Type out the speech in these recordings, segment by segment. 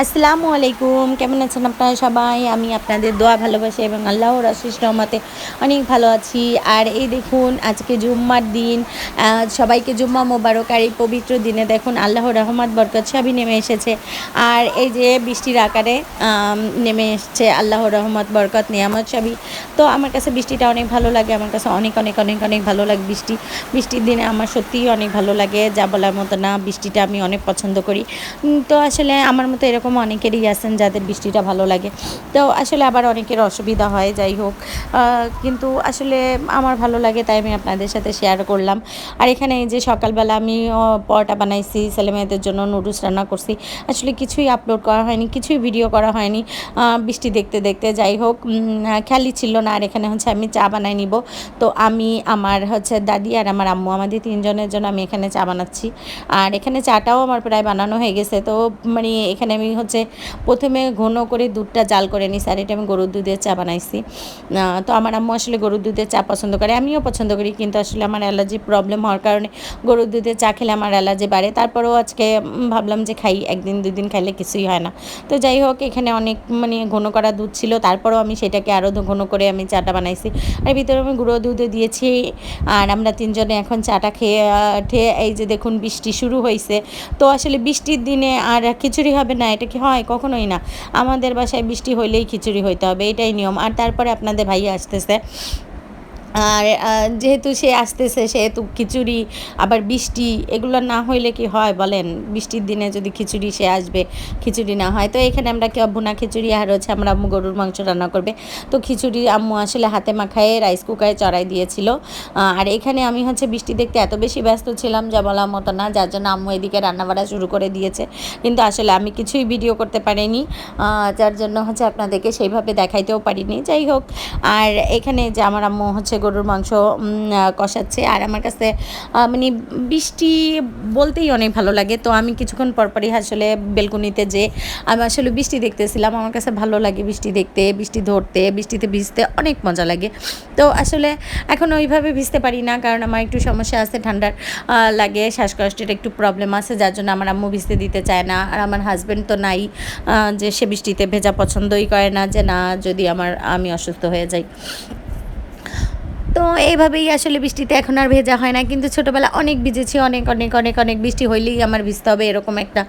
আসসালামু আলাইকুম। কেমন আছেন আপনারা সবাই? আমি আপনাদের দোয়া, ভালোবাসি এবং আল্লাহর আশিস রহমতে অনেক ভালো আছি। আর এই দেখুন, আজকে জুম্মার দিন। সবাইকে জুম্মা মোবারক আর এই পবিত্র দিনে দেখুন আল্লাহর রহমত, বরকত সবই নেমে এসেছে। আর এই যে বৃষ্টির আকারে নেমে এসেছে আল্লাহর রহমত, বরকত, নিয়ামত সবই। তো আমার কাছে বৃষ্টিটা অনেক ভালো লাগে। আমার কাছে অনেক অনেক অনেক অনেক ভালো লাগে বৃষ্টি। বৃষ্টির দিনে আমার সত্যিই অনেক ভালো লাগে। যা বলার মতো না, বৃষ্টিটা আমি অনেক পছন্দ করি। তো আসলে আমার মতো এরকম অনেকেরই আছেন যাদের বৃষ্টিটা ভালো লাগে। তো আসলে আবার অনেকের অসুবিধা হয়, যাই হোক। কিন্তু আসলে আমার ভালো লাগে, তাই আমি আপনাদের সাথে শেয়ার করলাম। আর এখানে যে সকালবেলা আমি পরোটা বানাইছি ছেলেমেয়েদের জন্য নুডলস রান্না করছি। আসলে কিছুই আপলোড করা হয়নি, কিছুই ভিডিও করা হয়নি। বৃষ্টি দেখতে দেখতে, যাই হোক খেয়ালই ছিল না। আর এখানে হচ্ছে আমি চা বানাই নিব। তো আমি, আমার হচ্ছে দাদি আর আমার আম্মু আমাদের তিনজনের জন্য আমি এখানে চা বানাচ্ছি। আর এখানে চাটাও আমার প্রায় বানানো হয়ে গেছে। তো মানে এখানে আমি হচ্ছে প্রথমে ঘন করে দুধটা জাল করে নিই আর এটা আমি গরুর দুধের চা বানাইছি। তো আমার আম্মু আসলে গরুর দুধের চা পছন্দ করে, আমিও পছন্দ করি, কিন্তু আসলে আমার অ্যালার্জি প্রবলেম হওয়ার কারণে গরুর দুধের চা খেলে আমার অ্যালার্জি বাড়ে। তারপরেও আজকে ভাবলাম যে খাই, একদিন দুদিন খাইলে কিছুই হয় না। তো যাই হোক, এখানে অনেক মানে ঘন করা দুধ ছিল, তারপরেও আমি সেটাকে আরও ঘন করে আমি চাটা বানাইছি। আর ভিতরে আমি গুঁড়ো দুধে দিয়েছি, আর আমরা তিনজনে এখন চাটা খেয়ে এই যে দেখুন বৃষ্টি শুরু হয়েছে তো আসলে বৃষ্টির দিনে আর খিচুড়ি হবে না কি হয়? কখনোই না। আমাদের বাসায় বৃষ্টি হইলেই খিচুড়ি হইতে হবে, এটাই নিয়ম। আর তারপরে আপনাদের ভাই আসতেছে। আর যেহেতু সে আসতেছে, সেহেতু খিচুড়ি, আবার বৃষ্টি, এগুলো না হইলে কি হয় বলেন? বৃষ্টির দিনে যদি খিচুড়ি সে আসবে, খিচুড়ি না হয়। তো এখানে আমরা কি ভুনা খিচুড়ি আর হচ্ছে আমরা আম্মু গরুর মাংস রান্না করবে। তো খিচুড়ি আম্মু আসলে হাতে মাখায় রাইস কুকারে চড়াই দিয়েছিল। আর এখানে আমি হচ্ছে বৃষ্টি দেখতে এত বেশি ব্যস্ত ছিলাম যা বলার মতো না, যার জন্য আম্মু এদিকে রান্না বাড়া শুরু করে দিয়েছে। কিন্তু আসলে আমি কিছুই ভিডিও করতে পারিনি যার জন্য হচ্ছে আপনাদেরকে সেইভাবে দেখাইতেও পারিনি। যাই হোক, আর এখানে যে আমার আম্মু হচ্ছে গরুর মাংস কষাচ্ছে। আর আমার কাছে মানে বৃষ্টি বলতেই অনেক ভালো লাগে। তো আমি কিছুক্ষণ পরপরই আসলে বেলকুনিতে যে আমি আসলে বৃষ্টি দেখতেছিলাম। আমার কাছে ভালো লাগে বৃষ্টি দেখতে, বৃষ্টি ধরতে, বৃষ্টিতে ভিজতে অনেক মজা লাগে। তো আসলে এখন ওইভাবে ভিজতে পারি না, কারণ আমার একটু সমস্যা আছে, ঠান্ডার লাগে, শ্বাসকষ্টের একটু প্রবলেম আছে, যার জন্য আমার আম্মু ভিজতে দিতে চায় না। আর আমার হাজব্যান্ড তো নাই যে সে বৃষ্টিতে ভেজা পছন্দই করে না, যে না, যদি আমার, আমি অসুস্থ হয়ে যাই। তো এইভাবেই আসলে বৃষ্টিতে এখন আর ভেজা হয় না। কিন্তু ছোটোবেলা অনেক ভিজেছি, অনেক অনেক অনেক অনেক বৃষ্টি হইলেই আমার ভিজতে হবে এরকম একটা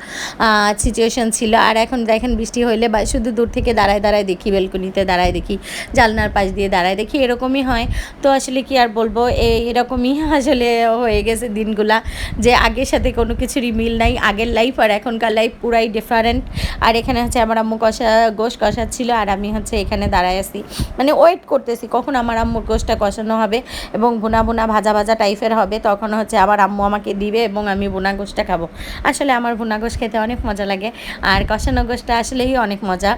সিচুয়েশন ছিল। আর এখন দেখেন বৃষ্টি হইলে বা শুধু দূর থেকে দাঁড়ায় দাঁড়ায় দেখি বেলকনিতে দাঁড়ায় দেখি, জালনার পাশ দিয়ে দাঁড়ায় দেখি, এরকমই হয়। তো আসলে কি আর বলব এরকমই আসলে হয়ে গেছে দিনগুলা যে আগের সাথে কোনো কিছুরই মিল নাই। আগের লাইফ আর এখনকার লাইফ পুরাই ডিফারেন্ট আর এখানে হচ্ছে আমার আম্মু কষা, গোশ কষাচ্ছিল আর আমি হচ্ছে এখানে দাঁড়ায় আছি। মানে ওয়েট করতেছি, কখন আমার আম্মুর গোশটা কষানো হবে এবং ভুনা ভুনা ভাজা ভাজা টাইপের হবে, তখন হচ্ছে আবার আম্মু আমাকে দিবে এবং আমি ভুনা গোশটা খাব। আসলে আমার ভুনা গোশ খেতে অনেক মজা লাগে, আর কষানো গোশটা আসলেই অনেক মজা।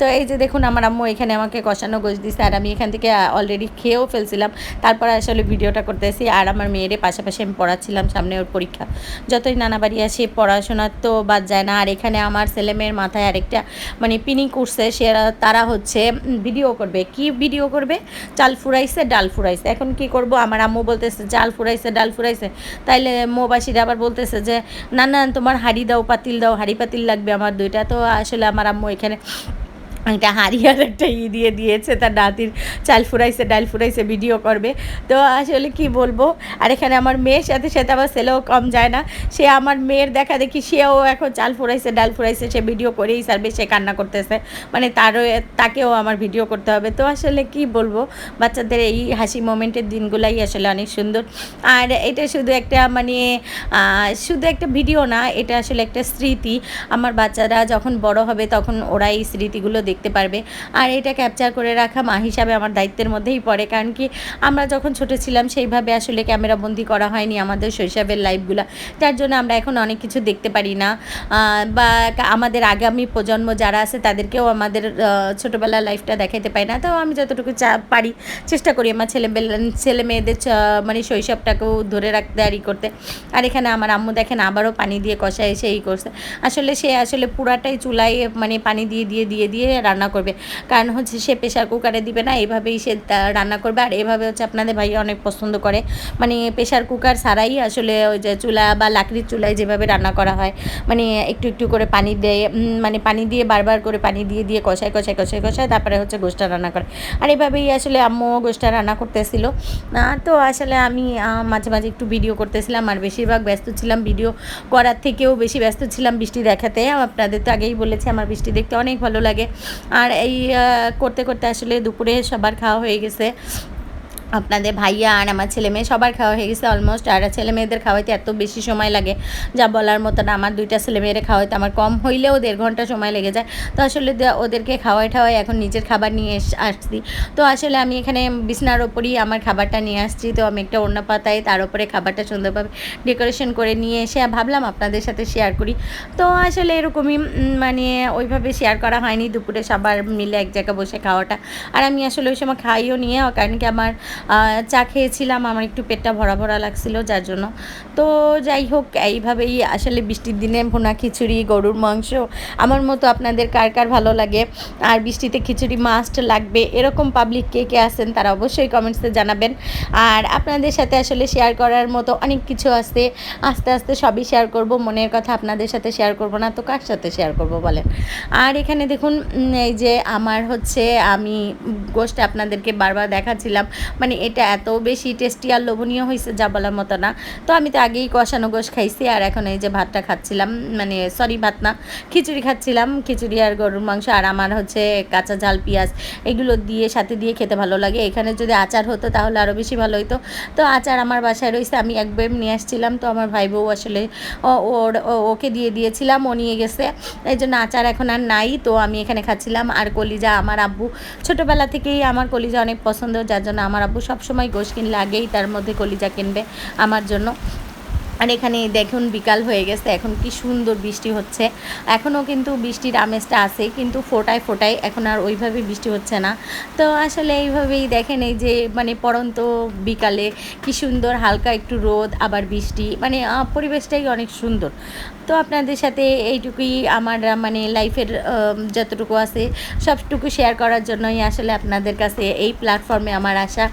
তো এই যে দেখুন আমার আম্মু এখানে আমাকে কষানো গোশ দিচ্ছে আর আমি এখান থেকে অলরেডি খেয়েও ফেলছিলাম, তারপর আসলে ভিডিওটা করতেছি, আর আমার মেয়ের পাশাপাশি আমি পড়াচ্ছিলাম সামনে ওর পরীক্ষা। যতই নানা বাড়ি আসি পড়াশোনার তো বাদ যায় না, আর এখানে আমার ছেলে মেয়ের মাথায় আরেকটা মানে পিনি করছে সে তারা হচ্ছে ভিডিও করবে। কি ভিডিও করবে? চাল ফুরাইছে, ডাল ফুরাইছে। এখন কি করব? আমার আম্মু বলতেছে চাল ফুরাইছে, ডাল ফুরাইছে। তাইলে মোবাসীরা আবার বলতেছে যে না না তোমার হাড়ি দাও, পাতিল দাও, হাড়ি পাতিল লাগবে আমার দুইটা। তো আসলে আমার আম্মু এখানে একটা হাঁড়ি আর একটা ই দিয়ে দিয়েছে তার নাতির। চাল ফুরাইছে, ডাল ফুরাইছে ভিডিও করবে। তো আসলে কি বলব? আর এখানে আমার মেয়ের সাথে সাথে আমার ছেলেও কম যায় না। সে আমার মেয়ের দেখা দেখি, সেও এখন চাল ফুরাইছে, ডাল ফুরাইছে, সে ভিডিও করেই সারবে সে কান্না করতেছে। মানে তারও, তাকেও আমার ভিডিও করতে হবে। তো আসলে কি বলব? বাচ্চাদের এই হাসি মোমেন্টের দিনগুলাই আসলে অনেক সুন্দর। আর এটা শুধু একটা মানে শুধু একটা ভিডিও না, এটা আসলে একটা স্মৃতি। আমার বাচ্চারা যখন বড় হবে, তখন ওরা এই স্মৃতিগুলো দেখতে পারবে। আর এটা ক্যাপচার করে রাখা মা হিসাবে আমার দায়িত্বের মধ্যেই পড়ে। কারণ কি, আমরা যখন ছোট ছিলাম সেইভাবে আসলে ক্যামেরাবন্দি করা হয়নি আমাদের শৈশবের লাইফগুলো যার জন্য আমরা এখন অনেক কিছু দেখতে পারি না। বা আমাদের আগামী প্রজন্ম যারা আছে তাদেরকেও আমাদের ছোটবেলার লাইফটা দেখাইতে পারি না। তো আমি যতটুকু চা, পারি, চেষ্টা করি আমার ছেলে ছেলে মেয়েদের মানে শৈশবটাকেও ধরে রাখতে আর ই করতে। আর এখানে আমার আম্মু দেখেন আবারও পানি দিয়ে কষায় এসে এই করছে। আসলে সে আসলে পুরাটাই চুলায় মানে পানি দিয়ে দিয়ে দিয়ে দিয়ে রান্না করবে। কারণ হচ্ছে সে প্রেশার কুকারে দিবে না, এভাবেই সে রান্না করবে। আর এভাবে হচ্ছে আপনাদের ভাইয়া অনেক পছন্দ করে। মানে প্রেশার কুকার ছাড়াই আসলে ওই যে চুলা বা লাকড়ির চুলায় যেভাবে রান্না করা হয় মানে একটু একটু করে পানি দেয় মানে পানি দিয়ে বারবার করে পানি দিয়ে দিয়ে কষায় কষায় কষায় কষায় তারপরে হচ্ছে গোষ্ঠটা রান্না করে। আর এভাবেই আসলে আম্মু গোষ্ঠটা রান্না করতেছিল। তো আসলে আমি মাঝে মাঝে একটু ভিডিও করতেছিলাম। আর বেশিরভাগ ব্যস্ত ছিলাম ভিডিও করার থেকেও বেশি ব্যস্ত ছিলাম বৃষ্টি দেখাতে। আপনাদের তো আগেই বলেছি, আমার বৃষ্টি দেখতে অনেক ভালো লাগে। আর এই করতে করতে আসলে দুপুরে সবার খাওয়া হয়ে গেছে। আপনাদের ভাইয়া আর আমার ছেলে মেয়ে সবার খাওয়া হয়ে গেছে অলমোস্ট আর ছেলে মেয়েদের খাওয়াইতে এত বেশি সময় লাগে। যা বলার মতো না আমার দুইটা ছেলে মেয়েরা খাওয়াইতে আমার কম হইলেও দেড় ঘণ্টা সময় লেগে যায়। তো আসলে ওদেরকে খাওয়াই ঠাওয়াই এখন নিজের খাবার নিয়ে আসছি। তো আসলে আমি এখানে বিছনার ওপরই আমার খাবারটা নিয়ে আসছি। তো আমি একটা অন্য পাতায় তার উপরে খাবারটা সুন্দরভাবে ডেকোরেশন করে নিয়ে এসে ভাবলাম আপনাদের সাথে শেয়ার করি। তো আসলে এরকমই মানে ওইভাবে শেয়ার করা হয়নি। দুপুরে সবার মিলে এক জায়গায় বসে খাওয়াটা। আর আমি আসলে ওই সময় খাইও নিয়ে কারণ কি আমার চা খেয়েছিলাম, আমার একটু পেটটা ভরা ভরা লাগছিল, যার জন্য। তো যাই হোক, এইভাবেই আসলে বৃষ্টির দিনে ভুনা খিচুড়ি, গরুর মাংস, আমার মতো আপনাদের কার কার ভালো লাগে? আর বৃষ্টিতে খিচুড়ি মাস্ট লাগবে। এরকম পাবলিক কে কে আছেন, তারা অবশ্যই কমেন্টসে জানাবেন। আর আপনাদের সাথে আসলে শেয়ার করার মতো অনেক কিছু আছে। আস্তে আস্তে সবই শেয়ার করব, মনের কথা আপনাদের সাথে শেয়ার করব না, তো কার সাথে শেয়ার করব বলেন? আর এখানে দেখুন এই যে আমার হচ্ছে, আমি গোষ্ঠে আপনাদেরকে বারবার দেখাচ্ছিলাম। মানে এটা এত বেশি টেস্টি আর লোভনীয় হয়েছে যা বলার মতো না। তো আমি তো আগেই কষানো গোশ খাইছি আর এখন এই যে ভাতটা খাচ্ছিলাম মানে সরি ভাত না, খিচুড়ি খাচ্ছিলাম। খিচুড়ি আর গরুর মাংস আর আমার হচ্ছে কাঁচা ঝাল পেঁয়াজ, এগুলো দিয়ে সাথে দিয়ে খেতে ভালো লাগে। এখানে যদি আচার হতো তাহলে আরও বেশি ভালো হতো তো আচার আমার বাসায় রয়েছে আমি এক বেম নিয়ে আসছিলাম। তো আমার ভাই বউ আসলে ওর ওকে দিয়ে দিয়েছিলাম, ও নিয়ে গেছে। এই জন্য আচার এখন আর নাই, তো আমি এখানে খাচ্ছিলাম। আর কলিজা, আমার আব্বু, ছোটোবেলা থেকেই আমার কলিজা অনেক পছন্দ, যার জন্য আমার আব্বু সবসময় গোশ কিনলে আগেই তার মধ্যে কলিজা কিনবে আমার জন্য। আর এখানে দেখুন বিকাল হয়ে গেছে, এখন কি সুন্দর বৃষ্টি হচ্ছে। এখনও কিন্তু বৃষ্টির আমেজটা আছে, কিন্তু ফোটায় ফোটায় এখন আর ওইভাবে বৃষ্টি হচ্ছে না। তো আসলে এইভাবেই দেখেন এই যে মানে পড়ন্ত বিকালে কি সুন্দর হালকা একটু রোদ, আবার বৃষ্টি মানে পরিবেশটাই অনেক সুন্দর। তো আপনাদের সাথে এইটুকুই আমার মানে লাইফের যতটুকু আছে সবটুকু শেয়ার করার জন্যই আসলে আপনাদের কাছে এই প্ল্যাটফর্মে আমার আসা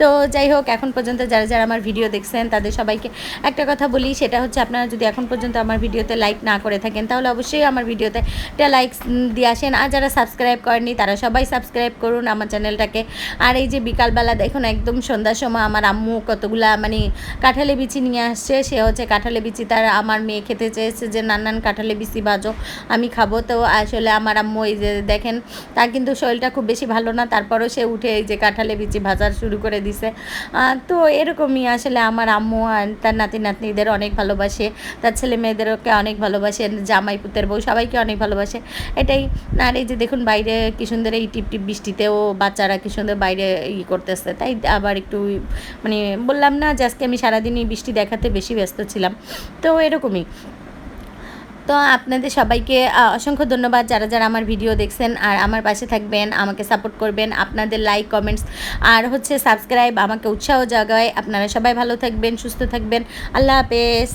তো যাই হোক, এখন পর্যন্ত যারা যারা আমার ভিডিও দেখছেন, তাদের সবাইকে একটা কথা বলি, সেটা হচ্ছে আপনারা যদি এখন পর্যন্ত আমার ভিডিওতে লাইক না করে থাকেন, তাহলে অবশ্যই আমার ভিডিওতে একটা লাইক দিয়ে আসেন। আর যারা সাবস্ক্রাইব করেনি তারা সবাই সাবস্ক্রাইব করুন আমার চ্যানেলটাকে আর এই যে বিকালবেলা দেখুন, একদম সন্ধ্যার সময় আমার আম্মু কতগুলা মানে কাঁঠালে বিচি নিয়ে আসছে। সে হচ্ছে কাঁঠালে বিচি, তার আমার মেয়ে খেতে চেয়েছে যে নানান কাঁঠালে বিচি ভাজো আমি খাব। তো আসলে আমার আম্মু এই যে দেখেন, তার কিন্তু শরীরটা খুব বেশি ভালো না, তারপরও সে উঠে এই যে কাঁঠালে বিচি ভাজার শুরু করে দিছে। তো এরকমই আসলে আমার আম্মু আর তার নাতি নাতনিদের অনেক ভালোবাসে, তার ছেলে মেয়েদেরকে অনেক ভালোবাসে, জামাই পুতের বউ সবাইকে অনেক ভালোবাসে। এটাই, আর এই যে দেখুন বাইরে কি সুন্দর এই টিপ টিপ বৃষ্টিতেও বাচ্চারা কি সুন্দর বাইরে ই করতেছে, তাই আবার একটু মানে বললাম না যে আজকে আমি সারাদিনই বৃষ্টি দেখাতে বেশি ব্যস্ত ছিলাম। তো এরকমই। তো আপনাদের সবাইকে অসংখ্য ধন্যবাদ যারা যারা আমার ভিডিও দেখছেন আর আমার পাশে থাকবেন, আমাকে সাপোর্ট করবেন, আপনাদের লাইক, কমেন্টস আর হচ্ছে সাবস্ক্রাইব আমাকে উৎসাহ জাগায়। আপনারা সবাই ভালো থাকবেন, সুস্থ থাকবেন। আল্লাহ হাফেজ।